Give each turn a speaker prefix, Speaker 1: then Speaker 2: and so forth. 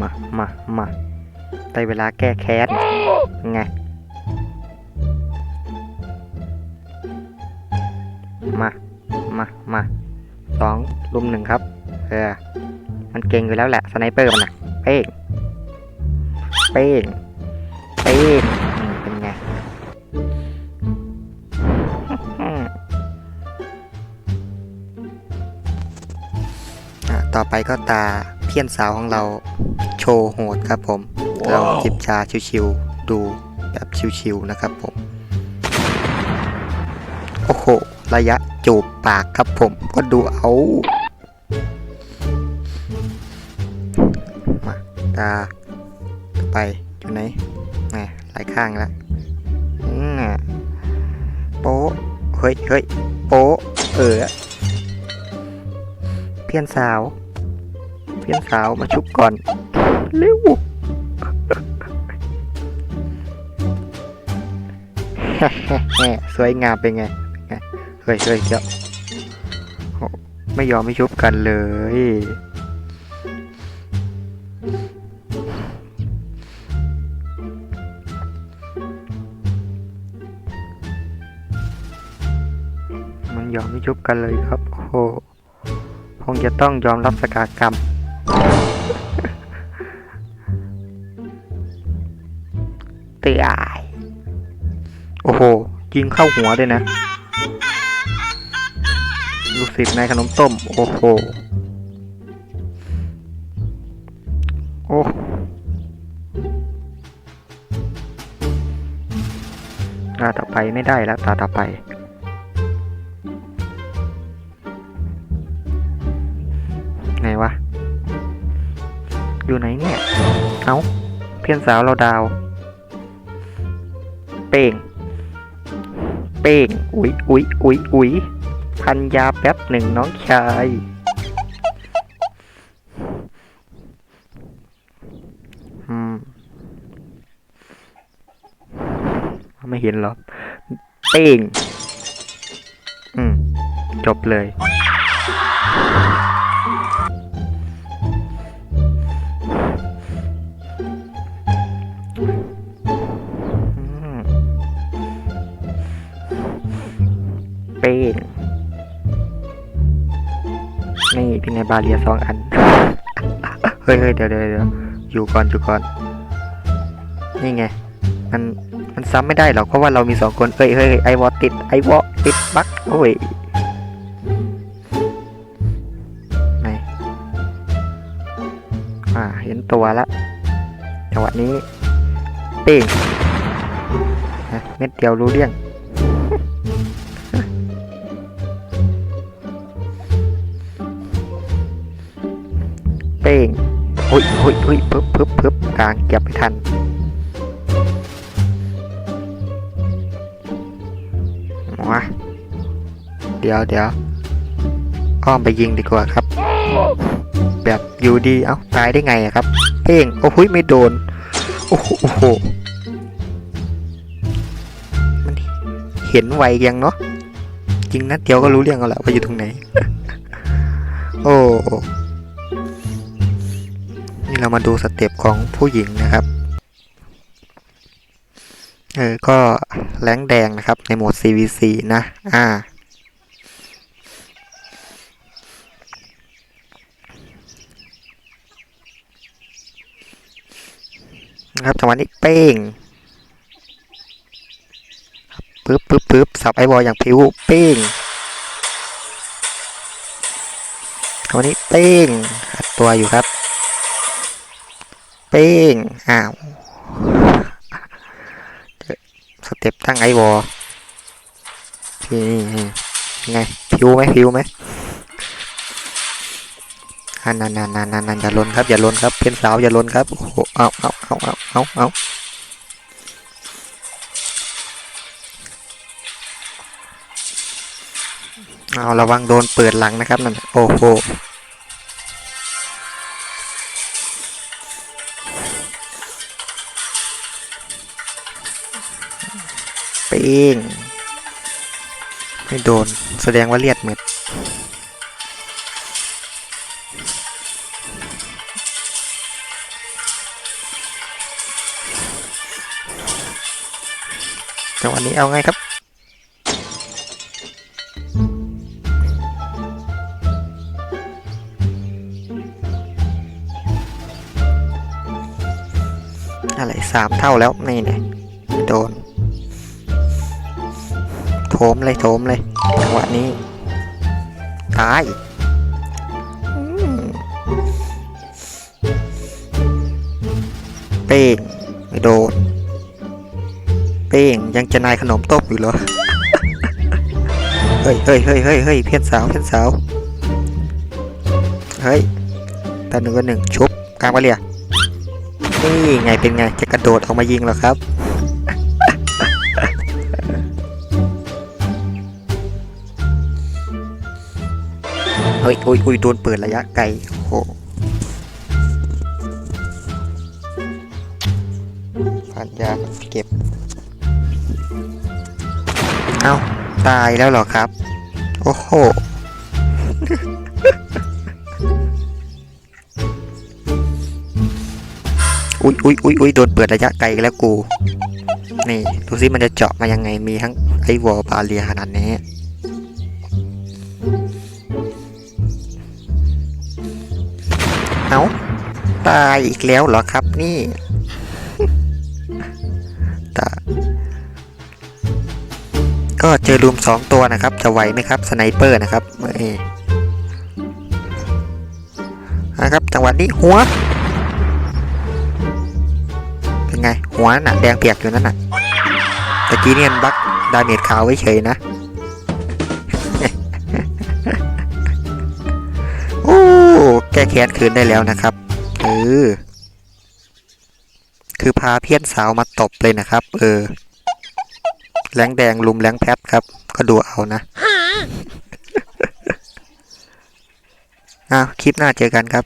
Speaker 1: มามามาได้เวลาแก้แค้นไงมา มา มาสองลุมหนึ่งครับ เออ มันเก่งอยู่แล้วแหละ สไนเปอร์มันอะเป้ง เป้ง เป้งปง ต่อไปก็ตาเพี้ยนสาวของเราโชว์โหดครับผม เราจิบชาชิวๆดูแบบชิวๆนะครับผม โอ้โห ระยะจูบปากครับผมก็ดูเอามาตาต่อไปอยู่ไหนแหมหลายข้างแล้วอืมโป๊ะเฮ้ยเฮ้ยโป๊ะเออ เพี้ยนสาว เพี้ยนสาวมาชุบก่อนเร็วสวยงามเป็นไงเป็นไงเฮ้ยเฮ้ยเดี๋ยวโหไม่ยอมไม่ชุบกันเลย มันยอมไม่ชุบกันเลยครับโอ้โห คงจะต้องยอมรับสกากรรม เตียายโอ้โห ยิงเข้าหัวด้วยนะ ลูกศิษย์นายขนมต้ม โอ้โห โอ้ตาต่อไปไม่ได้แล้วตาต่อไป อยู่ไหนเนี่ย เอาเพี้ยนสาวเราดาว เป้งเป้งอุ๊ยอุ๊ยอุ๊ยอุ๊ยพันยาแป๊บหนึ่งน้องชาย อืม ไม่เห็นหรอ เป้งอืม จบเลย เป้งนี่เป็นไงบาเรียสองอันเฮ้ยเฮ้ยเดี๋ยวเดี๋ยวเดี๋ยวอยู่ก่อนอยู่ก่อน นี่ไง มันมันซ้ำไม่ได้หรอกเพราะว่าเรามีสองคน เอ้ยเฮ้ยเฮ้ยไอวอติดไอวอติดบั๊กโอ้ยไหนอ่าเห็นตัวละจังหวะนี้เป้งฮะเม็ดเดียวรู้เรื่อง เป้งโอ้ยโอ้ยโอ้ยพึบพึบพึบกลางเก็บไม่ทันมาเดี๋ยวเดี๋ยวอ้อมไปยิงดีกว่าครับ แบบอยู่ดี เอ้า ตายได้ไงอะครับเป้งโอ้โหยไม่โดน โอ้โหมันเห็นไวยังเนาะจริงนัดเดียวก็รู้เรื่องเอาแหละว่าอยู่ตรงไหน โอ้ เรามาดูสเต็ปของผู้หญิงนะครับ เออ ก็แรงแดงนะครับ ในโหมด CVC นะ อ่า นะครับจังหวะนี้เป้งปึ๊บปึ๊บปึ๊บสับไอบอลอย่างผิวเป้งจังหวะนี้เป้งตัวอยู่ครับ เป้ง อ้าว สเต็ปตั้งไอวอลนี่นี่ไงผิวไหมผิวไหมอันนั้นนันนันนันอย่าลนครับ อย่าลนครับ เพื่อนสาวอย่าลนครับ โอ้โห เอาเอาเอาเอาเอาเอาเอาระวังโดนเปิดหลังนะครับนั่น โอ้โห ไปเอง ไม่โดน แสดงว่าเลียดเม็ด จังหวะนี้เอาไงครับอะไรสามเท่าแล้ว นี่เนี่ยโดน ถมเลยโถมเลยจังหวะนี้ตายเป้งไม่โดนเป้งยังจะนายขนมต้มอยู่เหรอเฮ้ยเฮ้ยเฮ้ยเฮ้ยเฮ้ยเพี้ยนสาวเพี้ยนสาวเฮ้ยตาหนึ่งก็หนึ่งชุบกลางมาเรียนี่ไงเป็นไงจะกระโดดออกมายิงเหรอครับ เฮ้ยอุ้ยอุ้ยโดนเปิดระยะไกลโอ้โหพันยาเก็บ เอ้า ตายแล้วเหรอครับ โอ้โหอุ้ยอุ้ยอุ้ยอุ้ยโดนเปิดระยะไกลแล้วกู นี่ ดูสิมันจะเจาะมายังไง มีทั้งไอวอลบาเรียขนาดนี้ เอาตายอีกแล้วเหรอครับนี่ตาก็เจอรุมสองตัวนะครับ จะไหวไหมครับสไนเปอร์นะครับเอ้ยนะครับจังหวะนี้หัว เป็นไง หัวน่ะ แดงเปียกอยู่นั่นน่ะตะกี้เนี่ยบักดาเมจขาวไว้เฉยนะ ก้แค้นคืนได้แล้วนะครับเออคือพาเพี้ยนสาวมาตบเลยนะครับ เออแรงแดงลุมแรงแพทครับ ก็ดูเอานะอ้าวคลิปหน้าเจอกันครับ